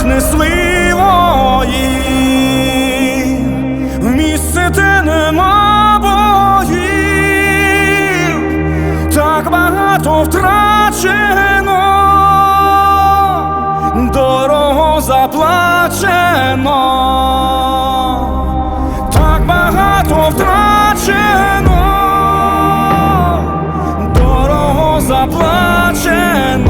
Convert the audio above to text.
щитах несли в місце, де нема боїв, так багато втрачено, дорого заплачено, так багато втрачено, дорого заплачено.